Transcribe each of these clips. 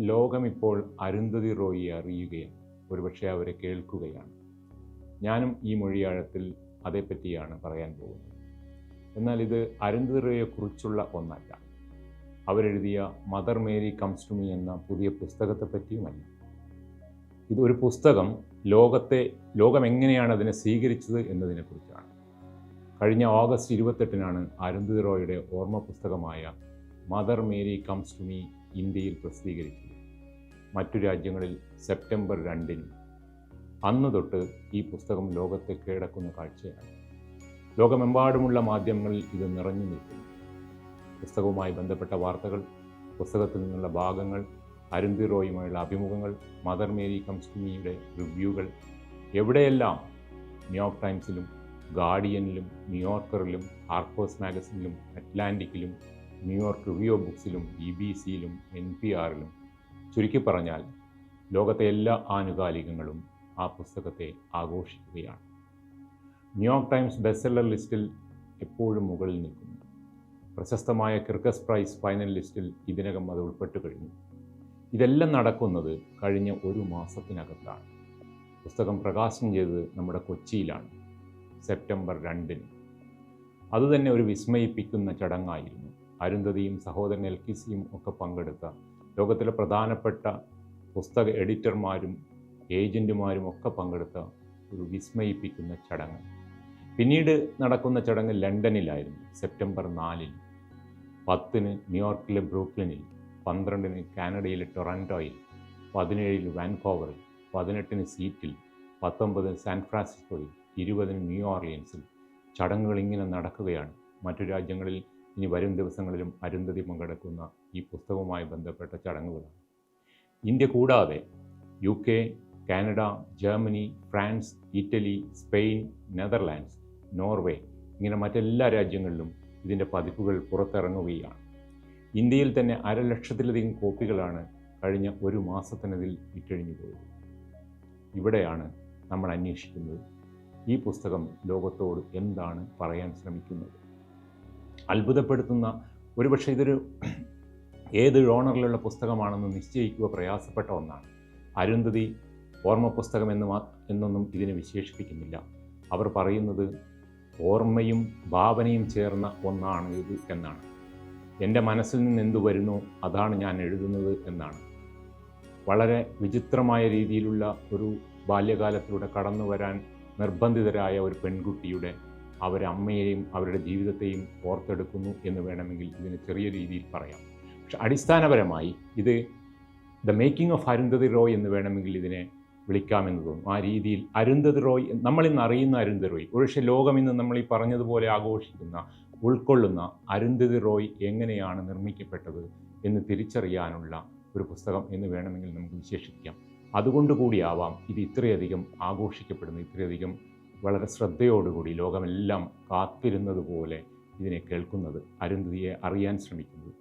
ലോകമിപ്പോൾ അരുന്ധതി റോയിയെ അറിയുകയാണ് ഒരുപക്ഷെ അവരെ കേൾക്കുകയാണ്. ഞാനും ഈ മൊഴിയാഴത്തിൽ അതേപ്പറ്റിയാണ് പറയാൻ പോകുന്നത്. എന്നാൽ ഇത് അരുന്ധതി റോയെക്കുറിച്ചുള്ള ഒന്നല്ല. അവരെഴുതിയ mother Mary comes to me എന്ന പുതിയ പുസ്തകത്തെ പറ്റിയുമല്ല. ഇതൊരു പുസ്തകം ലോകത്തെ ലോകം എങ്ങനെയാണ് അതിനെ സ്വീകരിച്ചത് എന്നതിനെക്കുറിച്ചാണ്. കഴിഞ്ഞ ഓഗസ്റ്റ് ഇരുപത്തെട്ടിനാണ് അരുന്ധതി റോയുടെ ഓർമ്മ പുസ്തകമായ mother Mary comes to me ഇന്ത്യയിൽ പ്രസിദ്ധീകരിച്ചു മറ്റു രാജ്യങ്ങളിൽ സെപ്റ്റംബർ രണ്ടിന്. അന്ന് തൊട്ട് ഈ പുസ്തകം ലോകത്തെ കീഴടക്കുന്ന കാഴ്ചയാണ്. ലോകമെമ്പാടുമുള്ള മാധ്യമങ്ങളിൽ ഇത് നിറഞ്ഞു നിൽക്കുന്നു. പുസ്തകവുമായി ബന്ധപ്പെട്ട വാർത്തകൾ പുസ്തകത്തിൽ നിന്നുള്ള ഭാഗങ്ങൾ അരുന്ധി റോയുമായുള്ള അഭിമുഖങ്ങൾ മദർ മേരി കംസ്മിയുടെ റിവ്യൂകൾ എവിടെയെല്ലാം ന്യൂയോർക്ക് ടൈംസിലും ഗാർഡിയനിലും ന്യൂയോർക്കറിലും ആർക്കോസ് മാഗസിനിലും അറ്റ്ലാന്റിക്കിലും ന്യൂയോർക്ക് റിവ്യൂ ബുക്സിലും ബി ബി സിയിലും എൻ പി ആറിലും ചുരുക്കി പറഞ്ഞാൽ ലോകത്തെ എല്ലാ ആനുകാലികങ്ങളും ആ പുസ്തകത്തെ ആഘോഷിക്കുകയാണ്. ന്യൂയോർക്ക് ടൈംസ് ബെസ്റ്റ് സെല്ലർ ലിസ്റ്റിൽ എപ്പോഴും മുകളിൽ നിൽക്കുന്നു. പ്രശസ്തമായ ക്രിക്കസ് പ്രൈസ് ഫൈനൽ ലിസ്റ്റിൽ ഇതിനകം അത് ഉൾപ്പെട്ടു കഴിഞ്ഞു. ഇതെല്ലാം നടക്കുന്നത് കഴിഞ്ഞ ഒരു മാസത്തിനകത്താണ്. പുസ്തകം പ്രകാശനം ചെയ്തത് നമ്മുടെ കൊച്ചിയിലാണ്. സെപ്റ്റംബർ രണ്ടിന്. അതുതന്നെ ഒരു വിസ്മയിപ്പിക്കുന്ന ചടങ്ങായിരുന്നു. അരുന്ധതിയും സഹോദരൻ എൽക്കിസിയും ഒക്കെ പങ്കെടുത്ത ലോകത്തിലെ പ്രധാനപ്പെട്ട പുസ്തക എഡിറ്റർമാരും ഏജന്റുമാരും ഒക്കെ പങ്കെടുത്ത ഒരു വിസ്മയിപ്പിക്കുന്ന ചടങ്ങ്. പിന്നീട് നടക്കുന്ന ചടങ്ങ് ലണ്ടനിലായിരുന്നു സെപ്റ്റംബർ നാലിൽ. പത്തിന് ന്യൂയോർക്കിലെ ബ്രൂക്ലിനിൽ പന്ത്രണ്ടിന് കാനഡയിലെ ടൊറാന്റോയിൽ പതിനേഴിൽ വാൻകോവറിൽ പതിനെട്ടിന് സീറ്റിൽ പത്തൊമ്പതിന് സാൻ ഫ്രാൻസിസ്കോയിൽ ഇരുപതിന് ന്യൂ ഓർലിയൻസിൽ ചടങ്ങുകൾ ഇങ്ങനെ നടക്കുകയാണ് മറ്റു രാജ്യങ്ങളിൽ ഇനി വരും ദിവസങ്ങളിലും അരുന്ധതി പങ്കെടുക്കുന്ന ഈ പുസ്തകവുമായി ബന്ധപ്പെട്ട ചടങ്ങുകളാണ്. ഇന്ത്യ കൂടാതെ U K Canada Germany France Italy Spain Netherlands Norway ഇങ്ങനെ മറ്റെല്ലാ രാജ്യങ്ങളിലും ഇതിന്റെ പതിപ്പുകൾ പുറത്തിറങ്ങുകയാണ്. ഇന്ത്യയിൽ തന്നെ അരലക്ഷത്തിലധികം കോപ്പികളാണ് കഴിഞ്ഞ ഒരു മാസത്തിനതിൽ വിറ്റഴിഞ്ഞു പോയത്. ഇവിടെയാണ് നമ്മൾ അന്വേഷിക്കുന്നത് ഈ പുസ്തകം ലോകത്തോട് എന്താണ് പറയാൻ ശ്രമിക്കുന്നത്. അത്ഭുതപ്പെടുത്തുന്ന ഒരുപക്ഷെ ഇതൊരു ഏത് ജോണറിലുള്ള പുസ്തകമാണെന്ന് നിശ്ചയിക്കുക പ്രയാസപ്പെട്ട ഒന്നാണ്. അരുന്ധതി ഓർമ്മ പുസ്തകം എന്ന് എന്നൊന്നും ഇതിനെ വിശേഷിപ്പിക്കുന്നില്ല. അവർ പറയുന്നത് ഓർമ്മയും ഭാവനയും ചേർന്ന ഒന്നാണ് ഇത് എന്നാണ്. എന്റെ മനസ്സിൽ നിന്ന് എന്തു വരുന്നു അതാണ് ഞാൻ എഴുതുന്നത് എന്നാണ്. വളരെ വിചിത്രമായ രീതിയിലുള്ള ഒരു ബാല്യകാലത്തിലൂടെ കടന്നു വരാൻ നിർബന്ധിതരായ ഒരു പെൺകുട്ടിയുടെ അവരമ്മയെയും അവരുടെ ജീവിതത്തെയും ഓർത്തെടുക്കുന്നു എന്ന് വേണമെങ്കിൽ ഇതിന് ചെറിയ രീതിയിൽ പറയാം. പക്ഷെ അടിസ്ഥാനപരമായി ഇത് the making of Arundhati Roy എന്ന് വേണമെങ്കിൽ ഇതിനെ വിളിക്കാമെന്ന് തോന്നും ആ രീതിയിൽ അരുന്ധതി റോയ് നമ്മളിന്ന് അറിയുന്ന അരുന്ധതി റോയ് ഒരുപക്ഷെ ലോകം ഇന്ന് നമ്മൾ ഈ പറഞ്ഞതുപോലെ ആഘോഷിക്കുന്ന ഉൾക്കൊള്ളുന്ന അരുന്ധതി റോയ് എങ്ങനെയാണ് നിർമ്മിക്കപ്പെട്ടത് എന്ന് തിരിച്ചറിയാനുള്ള ഒരു പുസ്തകം എന്ന് വേണമെങ്കിൽ നമുക്ക് വിശേഷിപ്പിക്കാം. അതുകൊണ്ട് കൂടിയാവാം ഇത് ഇത്രയധികം ആഘോഷിക്കപ്പെടുന്നത് ഇത്രയധികം വളരെ ശ്രദ്ധയോടുകൂടി ലോകമെല്ലാം കാത്തിരുന്നത് പോലെ ഇതിനെ കേൾക്കുന്നത് അരുന്ധതിയെ അറിയാൻ ശ്രമിക്കുന്നത്.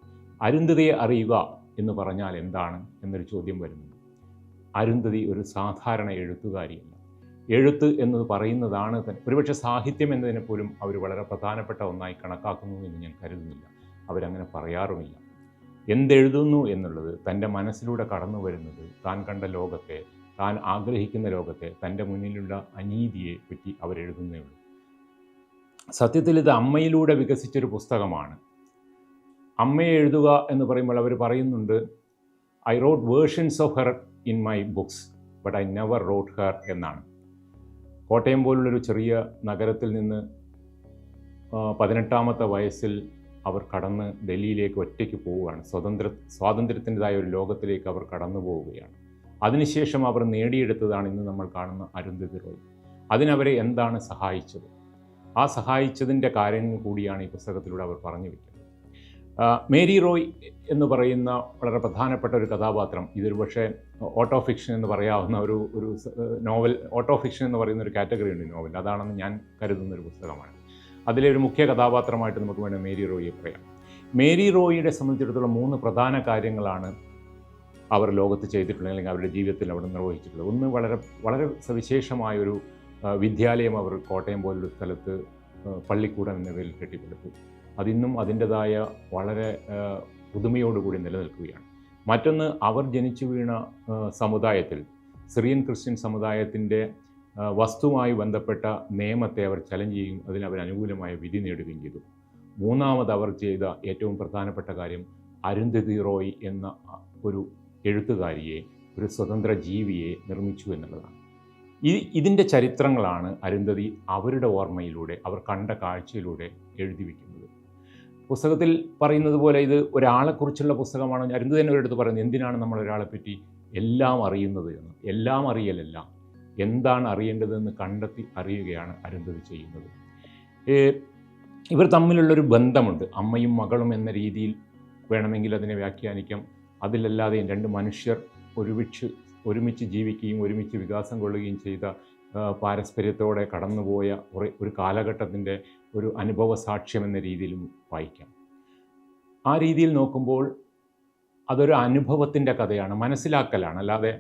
അരുന്ധതിയെ അറിയുക എന്ന് പറഞ്ഞാൽ എന്താണ് എന്നൊരു ചോദ്യം വരുന്നു. അരുന്ധതി ഒരു സാധാരണ എഴുത്തുകാരിയല്ല. എഴുത്ത് എന്ന് പറയുന്നതാണ് തന്നെ ഒരുപക്ഷെ സാഹിത്യം എന്നതിനെ പോലും അവർ വളരെ പ്രധാനപ്പെട്ട ഒന്നായി കണക്കാക്കുന്നു എന്ന് ഞാൻ കരുതുന്നില്ല. അവരങ്ങനെ പറയാറുമില്ല. എന്തെഴുതുന്നു എന്നുള്ളത് തന്റെ മനസ്സിലൂടെ കടന്നു വരുന്നത് താൻ കണ്ട ലോകത്തെ താൻ ആഗ്രഹിക്കുന്ന ലോകത്തെ തന്റെ മുന്നിലുള്ള അനീതിയെ പറ്റി അവരെഴുതുന്നേ ഉള്ളൂ. സത്യത്തിൽ ഇത് അമ്മയിലൂടെ വികസിച്ചൊരു പുസ്തകമാണ്. അമ്മയെ എഴുതുക എന്ന് പറയുമ്പോൾ അവർ പറയുന്നുണ്ട് I wrote versions of her in my books but I never wrote her എന്നാണ്. കോട്ടയം പോലുള്ളൊരു ചെറിയ നഗരത്തിൽ നിന്ന് പതിനെട്ടാമത്തെ വയസ്സിൽ അവർ കടന്ന് ഡൽഹിയിലേക്ക് ഒറ്റയ്ക്ക് പോവുകയാണ്. സ്വതന്ത്ര സ്വാതന്ത്ര്യത്തിന്റെതായ ഒരു ലോകത്തിലേക്ക് അവർ കടന്നു പോവുകയാണ്. അതിനുശേഷം അവർ നേടിയെടുത്തതാണ് ഇന്ന് നമ്മൾ കാണുന്ന അരുന്ധതി റോയ് അതിനവരെ എന്താണ് സഹായിച്ചത്? ആ സഹായിച്ചതിന്റെ കാര്യങ്ങൾ കൂടിയാണ് ഈ പുസ്തകത്തിലൂടെ അവർ പറഞ്ഞു വയ്ക്കുന്നത് മേരി റോയ് എന്ന് പറയുന്ന വളരെ പ്രധാനപ്പെട്ട ഒരു കഥാപാത്രം ഇതൊരു പക്ഷേ ഓട്ടോ ഫിക്ഷൻ എന്ന് പറയാവുന്ന ഒരു ഒരു നോവൽ ഓട്ടോ ഫിക്ഷൻ എന്ന് പറയുന്ന ഒരു കാറ്റഗറി ഉണ്ട് നോവൽ അതാണെന്ന് ഞാൻ കരുതുന്ന ഒരു പുസ്തകമാണ്. അതിലെ ഒരു മുഖ്യ കഥാപാത്രമായിട്ട് നമുക്ക് വേണം മേരി റോയിയെ പറയാം. മേരി റോയിയുടെ സംബന്ധിച്ചിടത്തോളം മൂന്ന് പ്രധാന കാര്യങ്ങളാണ് അവർ ലോകത്ത് ചെയ്തിട്ടുള്ളത് അല്ലെങ്കിൽ അവരുടെ ജീവിതത്തിൽ അവിടെ നിർവഹിച്ചിട്ടുള്ളത് ഒന്ന് വളരെ വളരെ സവിശേഷമായ ഒരു ആ, വിദ്യാലയം അവർ കോട്ടയം പോലൊരു സ്ഥലത്ത് പള്ളിക്കൂടം എന്ന പേരിൽ കെട്ടിപ്പടുത്തു. അതിന്നും അതിന്റെതായ വളരെ പുതുമയോടുകൂടി നിലനിൽക്കുകയാണ്. മറ്റൊന്ന് അവർ ജനിച്ചു വീണ സമുദായത്തിൽ സിറിയൻ ക്രിസ്ത്യൻ സമുദായത്തിന്റെ വസ്തുവുമായി ബന്ധപ്പെട്ട നിയമത്തെ അവർ ചലഞ്ച് ചെയ്യും അതിന് അവർ അനുകൂലമായ വിധി നേടുകയും ചെയ്തു. മൂന്നാമത് അവർ ചെയ്ത ഏറ്റവും പ്രധാനപ്പെട്ട കാര്യം അരുന്ധതി റോയ് എന്ന ഒരു എഴുത്തുകാരിയെ ഒരു സ്വതന്ത്ര ജീവിയെ നിർമ്മിച്ചു എന്നുള്ളതാണ്. ഈ ഇതിന്റെ ചരിത്രങ്ങളാണ് അരുന്ധതി അവരുടെ ഓർമ്മയിലൂടെ അവർ കണ്ട കാഴ്ചയിലൂടെ എഴുതി വയ്ക്കുന്നത് പുസ്തകത്തിൽ പറയുന്നത് പോലെ ഇത് ഒരാളെക്കുറിച്ചുള്ള പുസ്തകമാണ്. അരുന്ധതി തന്നെ ഒരിടത്ത് പറയുന്നത് എന്തിനാണ് നമ്മൾ ഒരാളെ പറ്റി എല്ലാം അറിയുന്നത് എന്ന്? എല്ലാം അറിയലല്ല. എന്താണ് അറിയേണ്ടതെന്ന് കണ്ടെത്തി അറിയുകയാണ് അരുന്ധതി ചെയ്യുന്നത്. ഇവർ തമ്മിലുള്ളൊരു ബന്ധമുണ്ട്. അമ്മയും മകളും എന്ന രീതിയിൽ വേണമെങ്കിൽ അതിനെ വ്യാഖ്യാനിക്കാം. അതിലല്ലാതെയും രണ്ട് മനുഷ്യർ ഒരുമിച്ച് ഒരുമിച്ച് ജീവിക്കുകയും ഒരുമിച്ച് വികാസം കൊള്ളുകയും ചെയ്ത പാരസ്പര്യത്തോടെ കടന്നുപോയ ഒരു കാലഘട്ടത്തിന്റെ ഒരു അനുഭവ സാക്ഷ്യം എന്ന രീതിയിലും വായിക്കാം. ആ രീതിയിൽ നോക്കുമ്പോൾ അതൊരു അനുഭവത്തിന്റെ കഥയാണ് മനസ്സിലാക്കലാണ്. അല്ലാതെ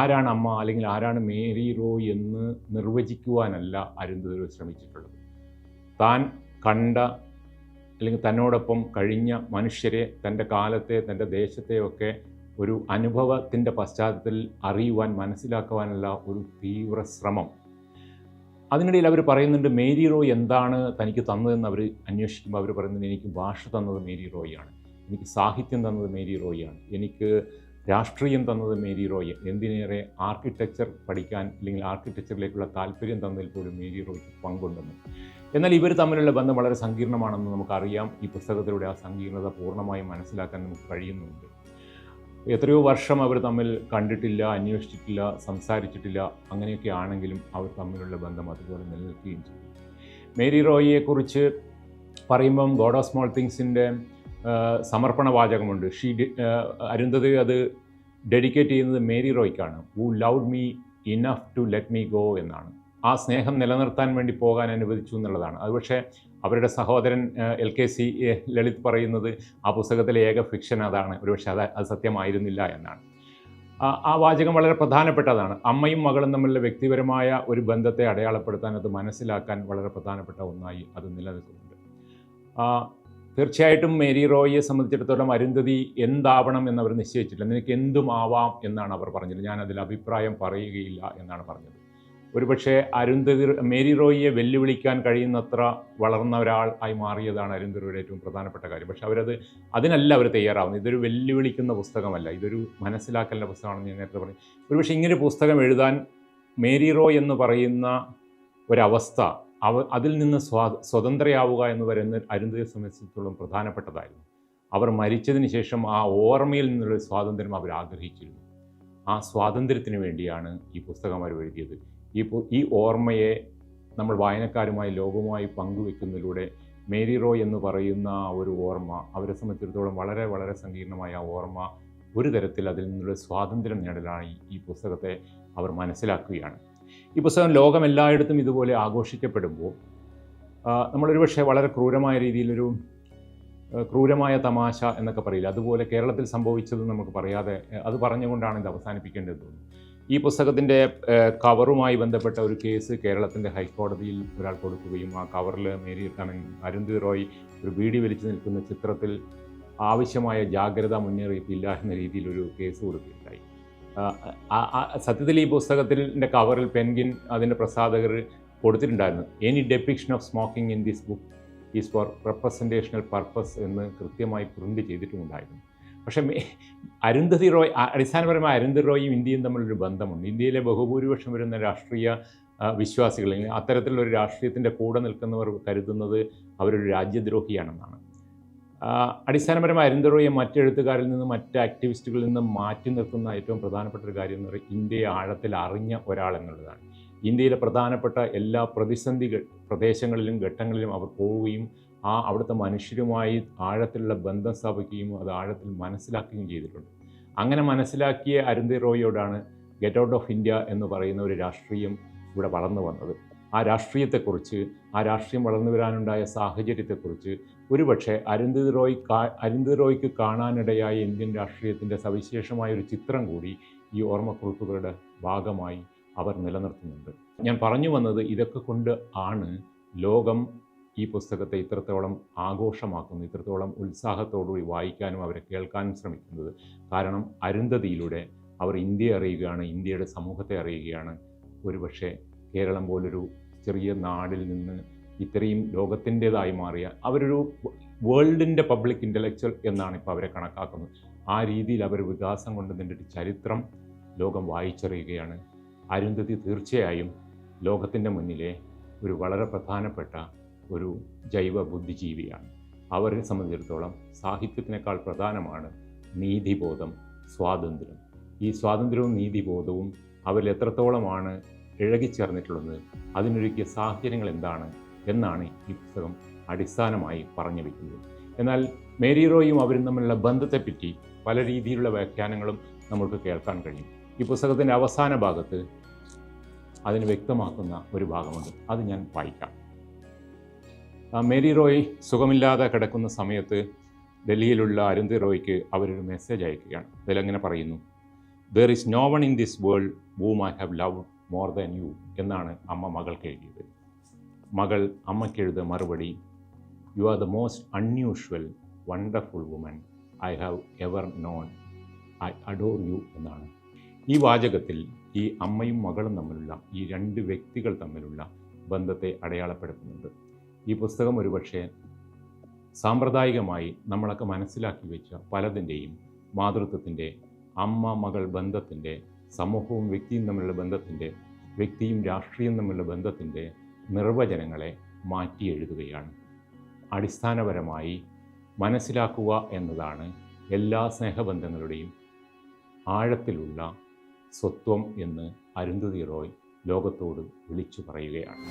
ആരാണ് അമ്മ അല്ലെങ്കിൽ ആരാണ് മേരി റോ എന്ന് നിർവചിക്കുവാനല്ല അരുന്ധതി ശ്രമിച്ചിട്ടുള്ളത്. താൻ കണ്ട അല്ലെങ്കിൽ തന്നോടൊപ്പം കഴിഞ്ഞ മനുഷ്യരെ തന്റെ കാലത്തെ തന്റെ ദേശത്തെയൊക്കെ ഒരു അനുഭവത്തിന്റെ പശ്ചാത്തലത്തിൽ അറിയുവാൻ മനസ്സിലാക്കുവാനുള്ള ഒരു തീവ്ര ശ്രമം. അതിനിടയിൽ അവർ പറയുന്നുണ്ട് മേരി റോയ് എന്താണ് തനിക്ക് തന്നതെന്ന് അവർ അന്വേഷിക്കുമ്പോൾ അവർ പറയുന്നത് എനിക്ക് ഭാഷ തന്നത് മേരി റോയാണ് എനിക്ക് സാഹിത്യം തന്നത് മേരി റോയാണ് എനിക്ക് രാഷ്ട്രീയം തന്നത് മേരി റോയ്. എന്തിനേറെ ആർക്കിടെക്ചർ പഠിക്കാൻ അല്ലെങ്കിൽ ആർക്കിടെക്ചറിലേക്കുള്ള താല്പര്യം തന്നതിൽ പോലും മേരി റോയ്ക്ക് പങ്കുണ്ടെന്ന്. എന്നാൽ ഇവർ തമ്മിലുള്ള ബന്ധം വളരെ സങ്കീർണമാണെന്ന് നമുക്കറിയാം. ഈ പുസ്തകത്തിലൂടെ ആ സങ്കീർണത പൂർണമായും മനസ്സിലാക്കാൻ നമുക്ക് കഴിയുന്നുണ്ട്. എത്രയോ വർഷം അവർ തമ്മിൽ കണ്ടിട്ടില്ല അന്വേഷിച്ചിട്ടില്ല സംസാരിച്ചിട്ടില്ല. അങ്ങനെയൊക്കെ ആണെങ്കിലും അവർ തമ്മിലുള്ള ബന്ധം അതുപോലെ നിലനിൽക്കുകയും ചെയ്തു. മേരി റോയിയെക്കുറിച്ച് പറയുമ്പം ഗോഡ് ഓഫ് സ്മോൾ തിങ്സിന്റെ സമർപ്പണ വാചകമുണ്ട് ഷീ അരുന്ധതി അത് ഡെഡിക്കേറ്റ് ചെയ്യുന്നത് Mary റോയ്ക്കാണ്. Who loved me enough to let me go എന്നാണ്. ആ സ്നേഹം നിലനിർത്താൻ വേണ്ടി പോകാൻ അനുവദിച്ചു എന്നുള്ളതാണ്. അത് പക്ഷേ അവരുടെ സഹോദരൻ എൽ കെ സി ലളിത് പറയുന്നത് ആ പുസ്തകത്തിലെ ഏക ഫിക്ഷൻ അതാണ്. ഒരുപക്ഷെ അത് അത് സത്യമായിരുന്നില്ല എന്നാണ്. ആ- വാചകം വളരെ പ്രധാനപ്പെട്ടതാണ്. അമ്മയും മകളും തമ്മിലുള്ള വ്യക്തിപരമായ ഒരു ബന്ധത്തെ അടയാളപ്പെടുത്താൻ അത് മനസ്സിലാക്കാൻ വളരെ പ്രധാനപ്പെട്ട ഒന്നായി അത് നിലനിൽക്കുന്നുണ്ട്. തീർച്ചയായിട്ടും മേരി റോയിയെ സംബന്ധിച്ചിടത്തോളം അരുന്ധതി എന്താവണം എന്നവർ നിശ്ചയിച്ചിട്ടില്ല. നിനക്ക് എന്തും ആവാം എന്നാണ് അവർ പറഞ്ഞത്. ഞാൻ അതിൽ അഭിപ്രായം പറയുകയില്ല എന്നാണ് പറഞ്ഞത്. ഒരുപക്ഷെ അരുന്ധതി മേരി റോയിയെ വെല്ലുവിളിക്കാൻ കഴിയുന്നത്ര വളർന്ന ഒരാൾ ആയി മാറിയതാണ് അരുന്ധതിയുടെ ഏറ്റവും പ്രധാനപ്പെട്ട കാര്യം. പക്ഷെ അവരത് അതിനല്ല അവർ തയ്യാറാവുന്നത്. ഇതൊരു വെല്ലുവിളിക്കുന്ന പുസ്തകമല്ല. ഇതൊരു മനസ്സിലാക്കലിന്റെ പുസ്തകമാണെന്ന് ഞാൻ നേരത്തെ പറഞ്ഞു. ഒരുപക്ഷെ ഇങ്ങനെ പുസ്തകം എഴുതാൻ മേരി റോയ് എന്ന് പറയുന്ന ഒരവസ്ഥ അവ അതിൽ നിന്ന് സ്വാ സ്വതന്ത്രയാവുക എന്ന് പറയുന്ന അരുന്ധതിയെ സംബന്ധിച്ചിടത്തോളം പ്രധാനപ്പെട്ടതായിരുന്നു. അവർ മരിച്ചതിന് ശേഷം ആ ഓർമ്മയിൽ നിന്നുള്ള സ്വാതന്ത്ര്യം അവർ ആഗ്രഹിച്ചിരുന്നു. ആ സ്വാതന്ത്ര്യത്തിന് വേണ്ടിയാണ് ഈ പുസ്തകം അവർ എഴുതിയത്. ഈ ഈ ഓർമ്മയെ നമ്മൾ വായനക്കാരുമായി ലോകവുമായി പങ്കുവെക്കുന്നതിലൂടെ മേരി റോ എന്ന് പറയുന്ന ഒരു ഓർമ്മ അവരെ സംബന്ധിച്ചിടത്തോളം വളരെ വളരെ സങ്കീർണമായ ഓർമ്മ ഒരു തരത്തിൽ അതിൽ നിന്നുള്ള സ്വാതന്ത്ര്യം നേടലായി ഈ പുസ്തകത്തെ അവർ മനസ്സിലാക്കുകയാണ്. ഈ പുസ്തകം ലോകം എല്ലായിടത്തും ഇതുപോലെ ആഘോഷിക്കപ്പെടുമ്പോൾ നമ്മളൊരു പക്ഷേ വളരെ ക്രൂരമായ രീതിയിലൊരു ക്രൂരമായ തമാശ എന്നൊക്കെ പറയില്ല. അതുപോലെ കേരളത്തിൽ സംഭവിച്ചത് നമുക്ക് പറയാതെ അത് പറഞ്ഞുകൊണ്ടാണ് ഇത് അവസാനിപ്പിക്കേണ്ടത്. തോന്നുന്നു ഈ പുസ്തകത്തിന്റെ കവറുമായി ബന്ധപ്പെട്ട ഒരു കേസ് കേരളത്തിന്റെ ഹൈക്കോടതിയിൽ ഒരാൾ കൊടുക്കുകയും ആ കവറിൽ മേരി ഐ മീൻ റോയ് ഒരു വീടി വലിച്ചു നിൽക്കുന്ന ചിത്രത്തിൽ ആവശ്യമായ ജാഗ്രത മുന്നറിയിപ്പില്ല എന്ന രീതിയിൽ ഒരു കേസ് കൊടുക്കുകയുണ്ടായി. സത്യത്തിൽ ഈ പുസ്തകത്തിന്റെ കവറിൽ പെൻഗിൻ അതിന്റെ പ്രസാധകർ കൊടുത്തിട്ടുണ്ടായിരുന്നു. Any depiction of smoking in this book is for representational purpose എന്ന് കൃത്യമായി പ്രിന്റ് ചെയ്തിട്ടുമുണ്ടായിരുന്നു. പക്ഷേ അരുന്ധതി റോയ് അടിസ്ഥാനപരമായ അരുന്ധതി റോയും ഇന്ത്യയും തമ്മിലൊരു ബന്ധമുണ്ട്. ഇന്ത്യയിലെ ബഹുഭൂരിപക്ഷം വരുന്ന രാഷ്ട്രീയ വിശ്വാസികൾ അത്തരത്തിലുള്ള ഒരു രാഷ്ട്രീയത്തിന്റെ കൂടെ നിൽക്കുന്നവർ കരുതുന്നത് അവരൊരു രാജ്യദ്രോഹിയാണെന്നാണ്. അടിസ്ഥാനപരമായി അരിന്തറോയെ റോയെ മറ്റെഴുത്തുകാരിൽ നിന്ന് മറ്റ് ആക്ടിവിസ്റ്റുകളിൽ നിന്ന് മാറ്റി നിർത്തുന്ന ഏറ്റവും പ്രധാനപ്പെട്ട ഒരു കാര്യം എന്ന് പറയുന്നത് ഇന്ത്യയെ ആഴത്തിൽ അറിഞ്ഞ ഒരാൾ എന്നുള്ളതാണ്. ഇന്ത്യയിലെ പ്രധാനപ്പെട്ട എല്ലാ പ്രതിസന്ധി പ്രദേശങ്ങളിലും ഘട്ടങ്ങളിലും അവർ പോവുകയും ആ അവിടുത്തെ മനുഷ്യരുമായി ആഴത്തിലുള്ള ബന്ധം സ്ഥാപിക്കുകയും അത് ആഴത്തിൽ മനസ്സിലാക്കുകയും ചെയ്തിട്ടുണ്ട്. അങ്ങനെ മനസ്സിലാക്കിയ അരുന്ധതി റോയിയോടാണ് ഗെറ്റ് ഔട്ട് ഓഫ് ഇന്ത്യ എന്ന് പറയുന്ന ഒരു രാഷ്ട്രീയം ഇവിടെ വളർന്നു വന്നത്. ആ രാഷ്ട്രീയത്തെക്കുറിച്ച് ആ രാഷ്ട്രീയം വളർന്നു വരാനുണ്ടായ സാഹചര്യത്തെക്കുറിച്ച് ഒരുപക്ഷെ അരുന്ധതി റോയ് കാ അരുന്ധതി റോയ്ക്ക് കാണാനിടയായ ഇന്ത്യൻ രാഷ്ട്രീയത്തിന്റെ സവിശേഷമായ ഒരു ചിത്രം കൂടി ഈ ഓർമ്മക്കുറിപ്പുകളുടെ ഭാഗമായി അവർ നിലനിർത്തുന്നുണ്ട്. ഞാൻ പറഞ്ഞു വന്നത് ഇതൊക്കെ കൊണ്ട് ആണ് ലോകം ഈ പുസ്തകത്തെ ഇത്രത്തോളം ആഘോഷമാക്കുന്നു ഇത്രത്തോളം ഉത്സാഹത്തോടുകൂടി വായിക്കാനും അവരെ കേൾക്കാനും ശ്രമിക്കുന്നത്. കാരണം അരുന്ധതിയിലൂടെ അവർ ഇന്ത്യയെ അറിയുകയാണ് ഇന്ത്യയുടെ സമൂഹത്തെ അറിയുകയാണ്. ഒരുപക്ഷെ കേരളം പോലൊരു ചെറിയ നാടിൽ നിന്ന് ഇത്രയും ലോകത്തിന്റെതായി മാറിയ അവരൊരു വേൾഡിന്റെ പബ്ലിക് ഇന്റലക്ച്വൽ എന്നാണ് ഇപ്പോൾ അവരെ കണക്കാക്കുന്നത്. ആ രീതിയിൽ അവർ വികാസം കൊണ്ടതിന്റെ ഒരു ചരിത്രം ലോകം വായിച്ചറിയുകയാണ്. അരുന്ധതി തീർച്ചയായും ലോകത്തിന്റെ മുന്നിലെ ഒരു വളരെ പ്രധാനപ്പെട്ട ഒരു ജൈവ ബുദ്ധിജീവിയാണ്. അവരെ സംബന്ധിച്ചിടത്തോളം സാഹിത്യത്തിനേക്കാൾ പ്രധാനമാണ് നീതിബോധം സ്വാതന്ത്ര്യം. ഈ സ്വാതന്ത്ര്യവും നീതിബോധവും അവരിൽ എത്രത്തോളമാണ് ഇഴകിച്ചേർന്നിട്ടുള്ളത്? അതിനൊരുക്കിയ സാഹചര്യങ്ങൾ എന്താണ്? എന്നാണ് ഈ പുസ്തകം അടിസ്ഥാനമായി പറഞ്ഞു വയ്ക്കുന്നത് എന്നാൽ മേരി റോയും അവരും തമ്മിലുള്ള ബന്ധത്തെപ്പറ്റി പല രീതിയിലുള്ള വ്യാഖ്യാനങ്ങളും നമ്മൾക്ക് കേൾക്കാൻ കഴിയും. ഈ പുസ്തകത്തിന്റെ അവസാന ഭാഗത്ത് അതിന് വ്യക്തമാക്കുന്ന ഒരു ഭാഗമുണ്ട്. അത് ഞാൻ വായിക്കാം. മേരി റോയ് സുഖമില്ലാതെ കിടക്കുന്ന സമയത്ത് ഡൽഹിയിലുള്ള അരുന്ധി റോയ്ക്ക് അവരൊരു മെസ്സേജ് അയക്കുകയാണ്. അതിലങ്ങനെ പറയുന്നു there is no one in this world whom I have love more than you എന്നാണ് അമ്മ മകൾക്ക് എഴുതിയത്. മകൾ അമ്മയ്ക്ക് എഴുതിയ മറുപടി you are the most unusual wonderful woman I have ever known I adore you എന്നാണ്. ഈ വാചകത്തിൽ ഈ അമ്മയും മകളും തമ്മിലുള്ള ഈ രണ്ട് വ്യക്തികൾ തമ്മിലുള്ള ബന്ധത്തെ അടയാളപ്പെടുത്തുന്നുണ്ട്. ഈ പുസ്തകം ഒരുപക്ഷെ സാമ്പ്രദായികമായി നമ്മളൊക്കെ മനസ്സിലാക്കി വെച്ച പലതിന്റെയും മാതൃത്വത്തിന്റെ അമ്മ മകൾ ബന്ധത്തിന്റെ സമൂഹവും വ്യക്തിയും തമ്മിലുള്ള ബന്ധത്തിന്റെ വ്യക്തിയും രാഷ്ട്രീയം തമ്മിലുള്ള ബന്ധത്തിന്റെ നിർവചനങ്ങളെ മാറ്റിയെഴുതുകയാണ്. അടിസ്ഥാനപരമായി മനസ്സിലാക്കുക എന്നതാണ് എല്ലാ സ്നേഹബന്ധങ്ങളുടെയും ആഴത്തിലുള്ള സ്വത്വം എന്ന് അരുന്ധതി റോയ് ലോകത്തോട് വിളിച്ചു പറയുകയാണ്.